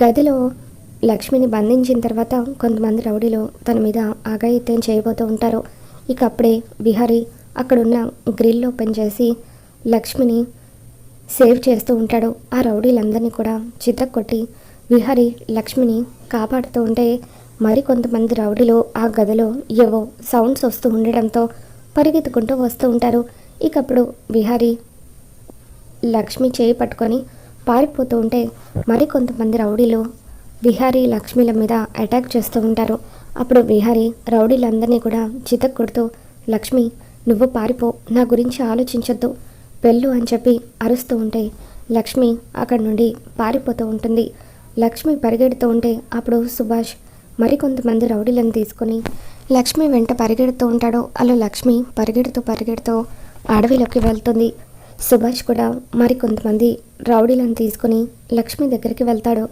గదిలో లక్ష్మిని బంధించిన తర్వాత కొంతమంది రౌడీలు తన మీద ఆగాయిత్యం చేయబోతూ ఉంటారు. ఇక అప్పుడే విహారి అక్కడున్న గ్రిల్ ఓపెన్ చేసి లక్ష్మిని సేవ్ చేస్తూ ఉంటాడు. ఆ రౌడీలందరినీ కూడా చితక్కొట్టి విహారి లక్ష్మిని కాపాడుతూ ఉంటే మరికొంతమంది రౌడీలు ఆ గదిలో ఏవో సౌండ్స్ వస్తూ ఉండడంతో పరిగెత్తుకుంటూ వస్తూ ఉంటారు. ఇకప్పుడు విహారి లక్ష్మి చేయి పట్టుకొని పారిపోతూ ఉంటే మరికొంతమంది రౌడీలు విహారీ లక్ష్మిల మీద అటాక్ చేస్తూ ఉంటారు. అప్పుడు విహారీ రౌడీలందరినీ కూడా చితక్ కొడుతూ లక్ష్మి నువ్వు పారిపో నా గురించి ఆలోచించొద్దు. వెళ్ళు అని చెప్పి అరుస్తూ ఉంటే లక్ష్మి అక్కడి నుండి పారిపోతూ ఉంటుంది. లక్ష్మి పరిగెడుతూ ఉంటే అప్పుడు సుభాష్ మరికొంతమంది రౌడీలను తీసుకొని లక్ష్మి వెంట పరిగెడుతూ ఉంటాడు. అలా లక్ష్మి పరిగెడుతూ పరిగెడుతూ అడవిలోకి వెళ్తుంది. సుభాష్ కూడా మరికొంతమంది రౌడీలను తీసుకుని లక్ష్మి దగ్గరికి వెళ్తాడు.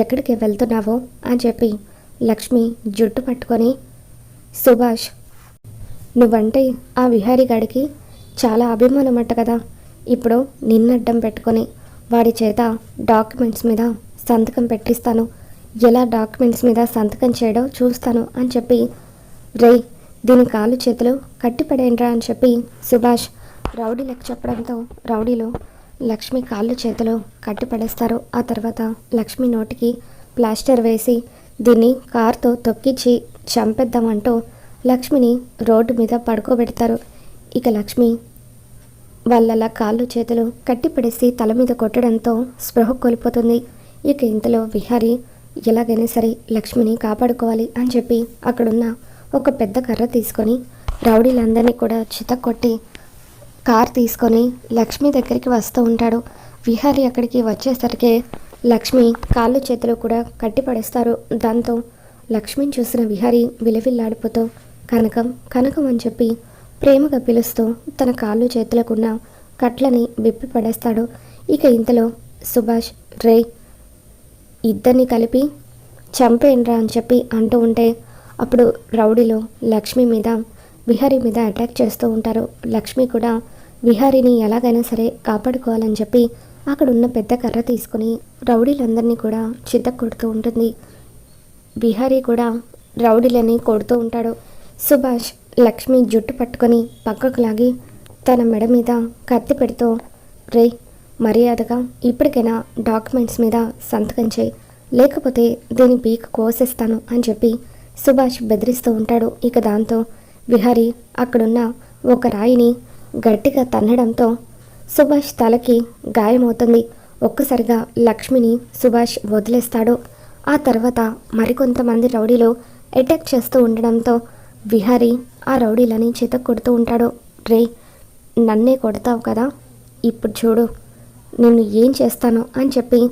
ఎక్కడికి వెళ్తున్నావో? అని చెప్పి లక్ష్మి జుట్టు పట్టుకొని సుభాష్ నువ్వంటే ఆ విహారీ గాడికి చాలా అభిమానం అంట కదా. ఇప్పుడు నిన్నడ్డం పెట్టుకొని వాడి చేత డాక్యుమెంట్స్ మీద సంతకం పెట్టిస్తాను. ఎలా డాక్యుమెంట్స్ మీద సంతకం చేయడో చూస్తాను అని చెప్పి రేయ్ దీని కాలు చేతులు కట్టిపడేంట్రా అని చెప్పి సుభాష్ రౌడీలకు చెప్పడంతో రౌడీలు లక్ష్మి కాళ్ళు చేతులు కట్టిపడేస్తారు ఆ తర్వాత లక్ష్మి నోటికి ప్లాస్టర్ వేసి దీన్ని కారుతో తొక్కించి చంపేద్దామంటూ లక్ష్మిని రోడ్డు మీద పడుకోబెడతారు. ఇక లక్ష్మి వాళ్ళలా కాళ్ళు చేతులు కట్టిపడేసి తల మీద కొట్టడంతో స్పృహ కోల్పోతుంది. ఇక ఇంతలో విహారి ఎలాగైనా సరే లక్ష్మిని కాపాడుకోవాలి అని చెప్పి అక్కడున్న ఒక పెద్ద కర్ర తీసుకొని రౌడీలందరినీ కూడా చితక్కొట్టి కార్ తీసుకొని లక్ష్మి దగ్గరికి వస్తూ ఉంటాడు. విహారీ అక్కడికి వచ్చేసరికి లక్ష్మి కాళ్ళు చేతులు కూడా కట్టిపడేస్తారు. దాంతో లక్ష్మిని చూసిన విహారీ విలవిల్లాడిపోతూ కనకం కనకం అని చెప్పి ప్రేమగా పిలుస్తూ తన కాళ్ళు చేతులకున్న కట్లని విప్పి పడేస్తాడు. ఇక ఇంతలో సుభాష్ రే ఇద్దరిని కలిపి చంపేయండ్రా అని చెప్పి అంటూ ఉంటే అప్పుడు రౌడీలో లక్ష్మి మీద విహారీ మీద అటాక్ చేస్తూ ఉంటారు. లక్ష్మి కూడా విహారీని ఎలాగైనా సరే కాపాడుకోవాలని చెప్పి అక్కడ ఉన్న పెద్ద కర్ర తీసుకుని రౌడీలందరినీ కూడా చిత్త కొడుతూ ఉంటుంది. విహారీ కూడా రౌడీలని కొడుతూ ఉంటాడు. సుభాష్ లక్ష్మి జుట్టు పట్టుకొని పక్కకు లాగి తన మెడ మీద కత్తి పెడుతూ రే మర్యాదగా ఇప్పటికైనా డాక్యుమెంట్స్ మీద సంతకం చేయి. లేకపోతే దీని పీక్ కోసేస్తాను అని చెప్పి సుభాష్ బెదిరిస్తూ ఉంటాడు. ఇక దాంతో విహారీ అక్కడున్న ఒక రాయిని గట్టిగా తన్నడంతో సుభాష్ తలకి గాయమవుతుంది. ఒక్కసారిగా లక్ష్మిని సుభాష్ వదిలేస్తాడు. ఆ తర్వాత మరికొంతమంది రౌడీలు అటాక్ చేస్తూ ఉండడంతో విహారీ ఆ రౌడీలని చేత కొడుతూ ఉంటాడు. రే నన్నే కొడతావు కదా? ఇప్పుడు చూడు నిన్ను ఏం చేస్తాను అని చెప్పి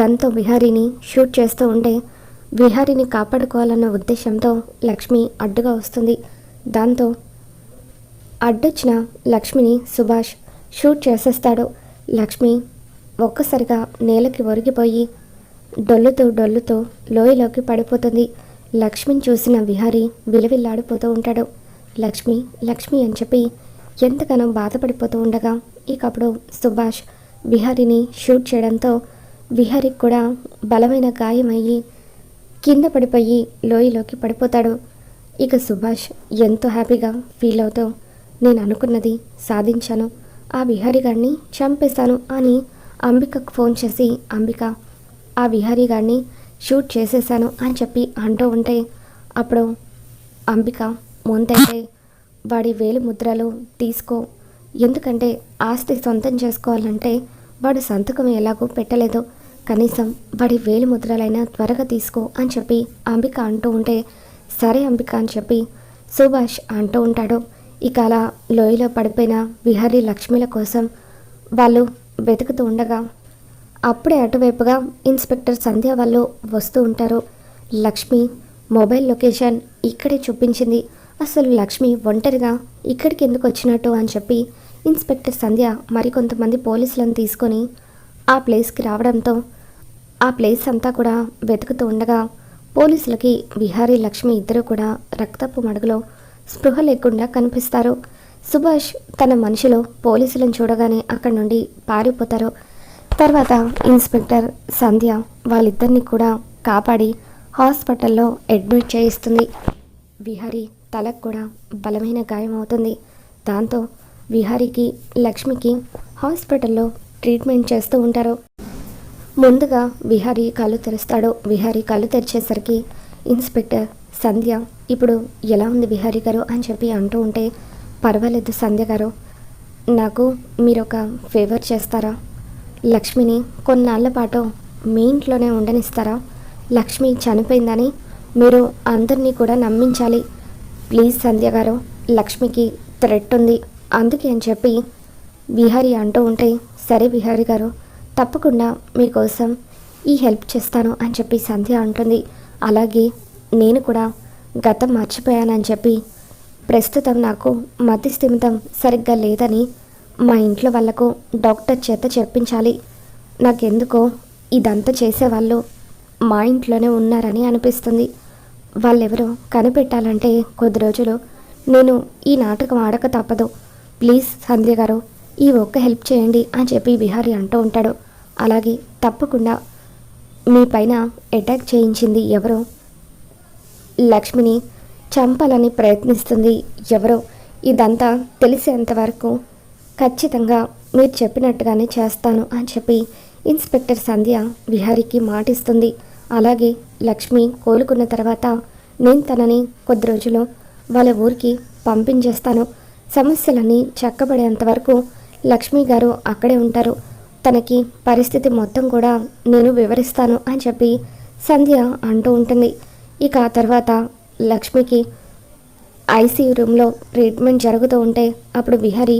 గన్తో విహారీని షూట్ చేస్తూ ఉంటే విహారీని కాపాడుకోవాలన్న ఉద్దేశంతో లక్ష్మి అడ్డుగా వస్తుంది. దాంతో అడ్డొచ్చిన లక్ష్మిని సుభాష్ షూట్ చేసేస్తాడు. లక్ష్మి ఒక్కసారిగా నేలకి ఒరిగిపోయి డొల్లుతూ డొల్లుతూ లోయలోకి పడిపోతుంది. లక్ష్మిని చూసిన విహారీ విలవిల్లాడిపోతూ ఉంటాడు. లక్ష్మి లక్ష్మి అని చెప్పి ఎంతగానో బాధపడిపోతూ ఉండగా ఇకప్పుడు సుభాష్ విహారీని షూట్ చేయడంతో విహారీకి కూడా బలమైన గాయమయ్యి కింద పడిపోయి లోయలోకి పడిపోతాడు. ఇక సుభాష్ ఎంతో హ్యాపీగా ఫీల్ అవుతూ నేను అనుకున్నది సాధించాను. ఆ విహారీ గారిని చంపేశాను అని అంబికకు ఫోన్ చేసి అంబిక ఆ విహారీ గారిని షూట్ చేసేసాను అని చెప్పి అంటూ ఉంటే అప్పుడు అంబిక ముందైతే వాడి వేలు ముద్రలు తీసుకో. ఎందుకంటే ఆస్తి సొంతం చేసుకోవాలంటే వాడు సంతకం ఎలాగో పెట్టలేదు. కనీసం వాడి వేలు ముద్రలైనా త్వరగా తీసుకో అని చెప్పి అంబిక అంటూ ఉంటే సరే అంబిక అని చెప్పి సుభాష్ అంటూ ఉంటాడు. ఇక అలా లోయలో పడిపోయిన విహారీ లక్ష్మిల కోసం వాళ్ళు వెతుకుతూ ఉండగా అప్పుడే అటువైపుగా ఇన్స్పెక్టర్ సంధ్య వాళ్ళు వస్తూ ఉంటారు. లక్ష్మి మొబైల్ లొకేషన్ ఇక్కడే చూపించింది. అసలు లక్ష్మి ఒంటరిగా ఇక్కడికి ఎందుకు వచ్చినట్టు అని చెప్పి ఇన్స్పెక్టర్ సంధ్య మరికొంతమంది పోలీసులను తీసుకొని ఆ ప్లేస్కి రావడంతో ఆ ప్లేస్ అంతా కూడా వెతుకుతూ ఉండగా పోలీసులకి విహారీ లక్ష్మి ఇద్దరు కూడా రక్తపు మడుగులో స్పృహ లేకుండా కనిపిస్తారు. సుభాష్ తన మనిషిలో పోలీసులను చూడగానే అక్కడి నుండి పారిపోతారు. తర్వాత ఇన్స్పెక్టర్ సంధ్య వాళ్ళిద్దరిని కూడా కాపాడి హాస్పిటల్లో అడ్మిట్ చేయిస్తుంది. విహారీ తలకు కూడా బలమైన గాయం అవుతుంది. దాంతో విహారీకి లక్ష్మికి హాస్పిటల్లో ట్రీట్మెంట్ చేస్తూ ఉంటారు. ముందుగా విహారీ కళ్ళు తెరుస్తాడు. విహారీ కళ్ళు తెరిచేసరికి ఇన్స్పెక్టర్ సంధ్య ఇప్పుడు ఎలా ఉంది విహారీ గారు? అని చెప్పి అంటూ ఉంటే పర్వాలేదు సంధ్య గారు నాకు మీరు ఒక ఫేవర్ చేస్తారా? లక్ష్మిని కొన్నాళ్ళ పాటు మీ ఇంట్లోనే ఉండనిస్తారా? లక్ష్మి చనిపోయిందని మీరు అందరినీ కూడా నమ్మించాలి. ప్లీజ్ సంధ్య గారు లక్ష్మికి థ్రెట్ ఉంది. అందుకే అని చెప్పి విహారీ అంటూ ఉంటే సరే విహారీ గారు తప్పకుండా మీకోసం ఈ హెల్ప్ చేస్తాను అని చెప్పి సంధ్య అంటుంది. అలాగే నేను కూడా గతం మర్చిపోయానని చెప్పి ప్రస్తుతం నాకు మతి స్థిమితం సరిగ్గా లేదని మా ఇంట్లో వాళ్ళకు డాక్టర్ చేత చెప్పించాలి. నాకెందుకో ఇదంతా చేసేవాళ్ళు మా ఇంట్లోనే ఉన్నారని అనిపిస్తుంది. వాళ్ళెవరో కనిపెట్టాలంటే కొద్ది రోజులు. నేను ఈ నాటకం ఆడక తప్పదు. ప్లీజ్ సంధ్య గారు ఈ ఒక్క హెల్ప్ చేయండి అని చెప్పి బిహారీ అంటూ ఉంటాడు. అలాగే తప్పకుండా మీ పైన అటాక్ చేయించింది ఎవరో? లక్ష్మిని చంపాలని ప్రయత్నిస్తుంది ఎవరో? ఇదంతా తెలిసేంతవరకు ఖచ్చితంగా మీరు చెప్పినట్టుగానే చేస్తాను అని చెప్పి ఇన్స్పెక్టర్ సంధ్య విహారీకి మాటిస్తుంది. అలాగే లక్ష్మి కోలుకున్న తర్వాత నేను తనని కొద్ది రోజులు వాళ్ళ ఊరికి పంపించేస్తాను. సమస్యలన్నీ చక్కబడేంత వరకు లక్ష్మి గారు అక్కడే ఉంటారు. తనకి పరిస్థితి మొత్తం కూడా నేను వివరిస్తాను అని చెప్పి సంధ్య అంటూ ఉంటుంది. ఇక ఆ తర్వాత లక్ష్మికి ఐసీయూ రూమ్లో ట్రీట్మెంట్ జరుగుతూ ఉంటే అప్పుడు విహరి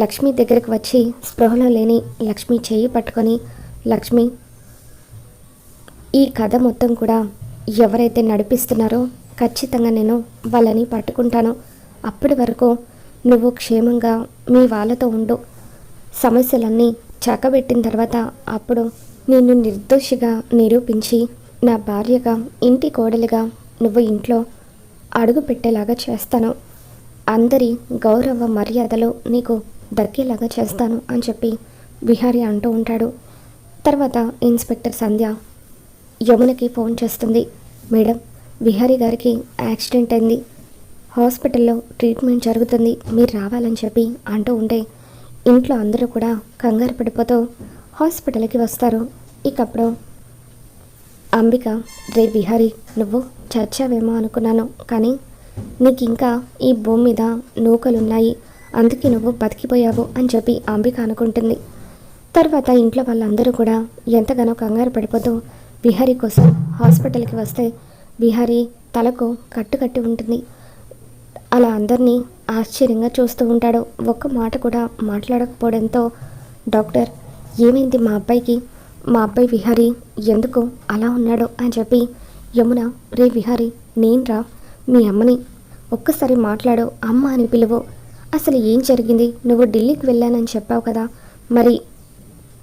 లక్ష్మి దగ్గరకు వచ్చి స్పృహలో లేని లక్ష్మి చేయి పట్టుకొని లక్ష్మి ఈ కథ మొత్తం కూడా ఎవరైతే నడిపిస్తున్నారో ఖచ్చితంగా నేను వాళ్ళని పట్టుకుంటాను. అప్పటి వరకు నువ్వు క్షేమంగా మీ వాళ్ళతో ఉండు. సమస్యలన్నీ చక్కబెట్టిన తర్వాత అప్పుడు నిన్ను నిర్దోషిగా నిరూపించి నా భార్యగా ఇంటి కోడలిగా నువ్వు ఇంట్లో అడుగు పెట్టేలాగా చేస్తాను. అందరి గౌరవ మర్యాదలు నీకు దక్కేలాగా చేస్తాను అని చెప్పి విహారీ అంటూ ఉంటాడు. తర్వాత ఇన్స్పెక్టర్ సంధ్య యమునకి ఫోన్ చేస్తుంది. మేడం విహారీ గారికి యాక్సిడెంట్ అయింది. హాస్పిటల్లో ట్రీట్మెంట్ జరుగుతుంది. మీరు రావాలని చెప్పి అంటూ ఉంటే ఇంట్లో అందరూ కూడా కంగారు పడిపోతూ హాస్పిటల్కి వస్తారు. ఇకప్పుడు అంబిక రే బిహారీ నువ్వు చచ్చావేమో అనుకున్నాను. కానీ నీకు ఇంకా ఈ భూమి మీద నూకలున్నాయి. అందుకే నువ్వు బతికిపోయావు అని చెప్పి అంబిక అనుకుంటుంది. తర్వాత ఇంట్లో వాళ్ళందరూ కూడా ఎంతగానో కంగారు పడిపోతూ బిహారీ కోసం హాస్పిటల్కి వస్తే బిహారీ తలకు కట్టుకట్టి ఉంటుంది. అలా అందరినీ ఆశ్చర్యంగా చూస్తూ ఉంటాడు. ఒక్క మాట కూడా మాట్లాడకపోవడంతో డాక్టర్ ఏమైంది మా అబ్బాయికి? మా అబ్బాయి విహారీ ఎందుకు అలా ఉన్నాడో? అని చెప్పి యమున రే విహారీ నేనురా మీ అమ్మని ఒక్కసారి మాట్లాడు అమ్మ అని పిలువు. అసలు ఏం జరిగింది? నువ్వు ఢిల్లీకి వెళ్ళానని చెప్పావు కదా. మరి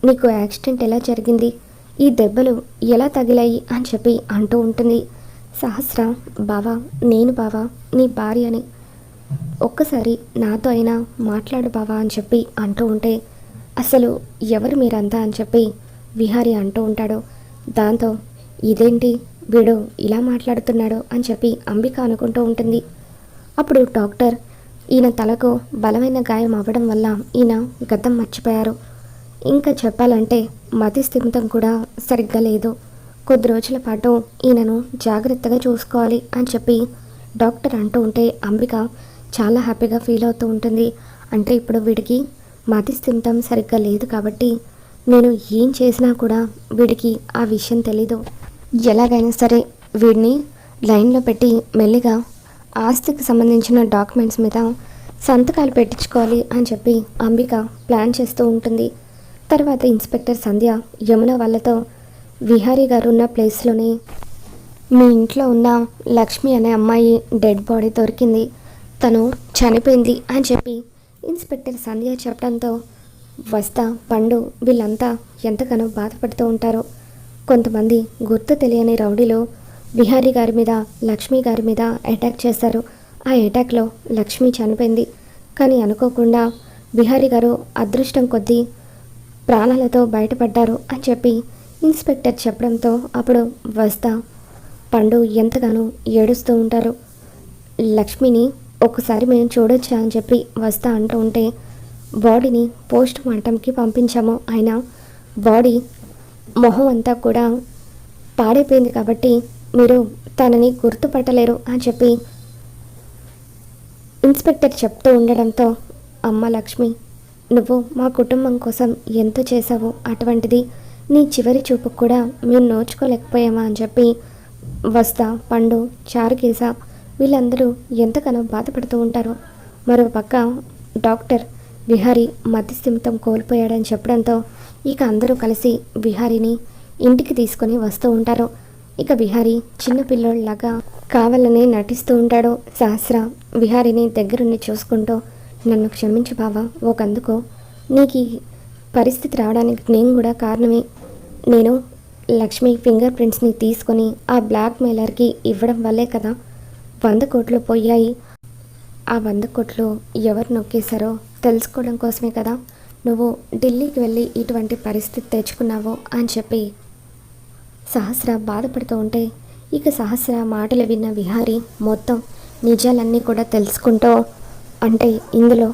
నీకు యాక్సిడెంట్ ఎలా జరిగింది? ఈ దెబ్బలు ఎలా తగిలాయి? అని చెప్పి అంటూ ఉంటుంది. సహస్ర బావా నేను బావా నీ భార్య అని ఒక్కసారి నాతో అయినా మాట్లాడు బావా అని చెప్పి అంటూ ఉంటే అసలు ఎవరు మీరంతా అని చెప్పి విహారి అంటూ ఉంటాడు. దాంతో ఇదేంటి? వీడు ఇలా మాట్లాడుతున్నాడు అని చెప్పి అంబిక అనుకుంటూ ఉంటుంది. అప్పుడు డాక్టర్ ఈయన తలకు బలమైన గాయం అవ్వడం వల్ల ఈయన గతం మర్చిపోయారు. ఇంకా చెప్పాలంటే మతి స్థిమితం కూడా సరిగ్గా లేదు. కొద్ది రోజుల పాటు ఈయనను జాగ్రత్తగా చూసుకోవాలి అని చెప్పి డాక్టర్ అంటూ ఉంటే అంబిక చాలా హ్యాపీగా ఫీల్ అవుతూ ఉంటుంది. అంటే ఇప్పుడు వీడికి మతి స్థిమితం సరిగ్గా లేదు కాబట్టి నేను ఏం చేసినా కూడా వీడికి ఆ విషయం తెలీదు. ఎలాగైనా సరే వీడిని లైన్లో పెట్టి మెల్లిగా ఆస్తికి సంబంధించిన డాక్యుమెంట్స్ మీద సంతకాలు పెట్టించుకోవాలి అని చెప్పి అంబిక ప్లాన్ చేస్తూ ఉంటుంది. తర్వాత ఇన్స్పెక్టర్ సంధ్య యమున వాళ్ళతో విహారీ గారు ఉన్న ప్లేస్లోనే మీ ఇంట్లో ఉన్న లక్ష్మి అనే అమ్మాయి డెడ్ బాడీ దొరికింది. తను చనిపోయింది అని చెప్పి ఇన్స్పెక్టర్ సంధ్య చెప్పడంతో వస్తా పండు వీళ్ళంతా ఎంతగానో బాధపడుతూ ఉంటారో. కొంతమంది గుర్తు తెలియని రౌడీలో బిహారీ గారి మీద లక్ష్మి గారి మీద అటాక్ చేశారు ఆ అటాక్లో లక్ష్మి చనిపోయింది. కానీ అనుకోకుండా బిహారీ గారు అదృష్టం కొద్దీ ప్రాణాలతో బయటపడ్డారు అని చెప్పి ఇన్స్పెక్టర్ చెప్పడంతో అప్పుడు వస్తా పండు ఎంతగానో ఏడుస్తూ ఉంటారు. లక్ష్మిని ఒకసారి మేము చూడొచ్చా అని చెప్పి వస్తా అంటూ ఉంటే బాడీని పోస్ట్ మార్టంకి పంపించాము. ఆయన బాడీ మొహం అంతా కూడా పాడైపోయింది కాబట్టి మీరు తనని గుర్తుపట్టలేరు అని చెప్పి ఇన్స్పెక్టర్ చెప్తూ ఉండడంతో అమ్మ లక్ష్మి నువ్వు మా కుటుంబం కోసం ఎంత చేశావు. అటువంటిది నీ చివరి చూపు కూడా మేము నోచుకోలేకపోయామా అని చెప్పి వస్తా పండు చారుకేసా వీళ్ళందరూ ఎంతగానో బాధపడుతూ ఉంటారు. మరో పక్క డాక్టర్ విహారీ మధ్యస్థిమితం కోల్పోయాడని చెప్పడంతో ఇక అందరూ కలిసి విహారీని ఇంటికి తీసుకొని వస్తూ ఉంటారు. ఇక విహారీ చిన్నపిల్లోళ్ళలాగా కావాలని నటిస్తూ ఉంటాడు. సహస్ర విహారీని దగ్గరుండి చూసుకుంటూ నన్ను క్షమించు బావా ఒకందుకో నీకు ఈ పరిస్థితి రావడానికి నేను కూడా కారణమే. నేను లక్ష్మి ఫింగర్ ప్రింట్స్ని తీసుకొని ఆ బ్లాక్ మెయిలర్కి ఇవ్వడం వల్లే కదా వంద కోట్లు పోయాయి. ఆ వంద కోట్లు ఎవరు నొక్కేశారో తెలుసుకోవడం కోసమే కదా నువ్వు ఢిల్లీకి వెళ్ళి ఇటువంటి పరిస్థితి తెచ్చుకున్నావు అని చెప్పి సహస్ర బాధపడుతూ ఉంటే ఇక సహస్ర మాటలు విన్న విహారి మొత్తం నిజాలన్నీ కూడా తెలుసుకుంటూ అంటే ఇందులో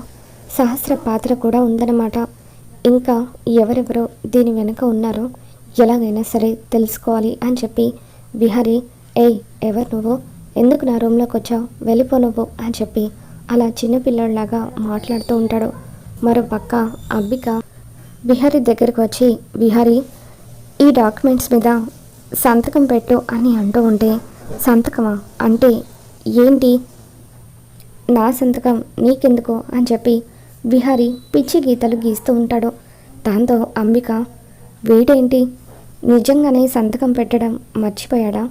సహస్ర పాత్ర కూడా ఉందన్నమాట. ఇంకా ఎవరెవరో దీని వెనుక ఉన్నారో ఎలాగైనా సరే తెలుసుకోవాలి అని చెప్పి విహారి ఏయ్ ఎవరు నువ్వు? ఎందుకు నా రూమ్లోకి వచ్చావు? వెళ్ళిపో నువ్వు అని చెప్పి అలా చిన్నపిల్లడిలాగా మాట్లాడుతూ ఉంటాడు. మరో పక్క అంబిక బిహారీ దగ్గరకు వచ్చి బిహారీ ఈ డాక్యుమెంట్స్ మీద సంతకం పెట్టు అని అంటూ ఉంటే సంతకమా? అంటే ఏంటి? నా సంతకం నీకెందుకు? అని చెప్పి బిహారీ పిచ్చి గీతలు గీస్తూ ఉంటాడు. దాంతో అంబిక వీడేంటి? నిజంగానే సంతకం పెట్టడం మర్చిపోయాడా?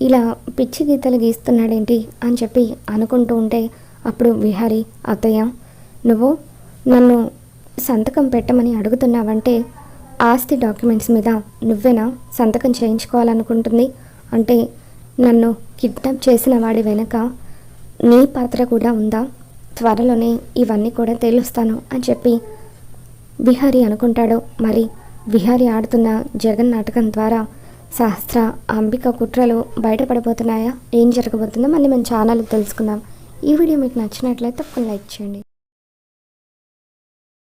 ఇలా పిచ్చి గీతలు గీస్తున్నాడేంటి అని చెప్పి అనుకుంటూ ఉంటే అప్పుడు విహారీ అత్తయ్య నువ్వు నన్ను సంతకం పెట్టమని అడుగుతున్నావంటే ఆస్తి డాక్యుమెంట్స్ మీద నువ్వేనా సంతకం చేయించుకోవాలనుకుంటుంది? అంటే నన్ను కిడ్నాప్ చేసిన వాడి వెనుక నీ పాత్ర కూడా ఉందా? త్వరలోనే ఇవన్నీ కూడా తేలుస్తాను అని చెప్పి విహారీ అనుకుంటాడు. మరి విహారీ ఆడుతున్న జగన్ నాటకం ద్వారా సహస్ర అంబిక కుట్రలు బయటపడిపోతున్నాయా? ఏం జరగబోతుందో మళ్ళీ మన ఛానల్ తెలుసుకుందాం. ఈ వీడియో మీకు నచ్చినట్లయితే తప్పకుండా లైక్ చేయండి.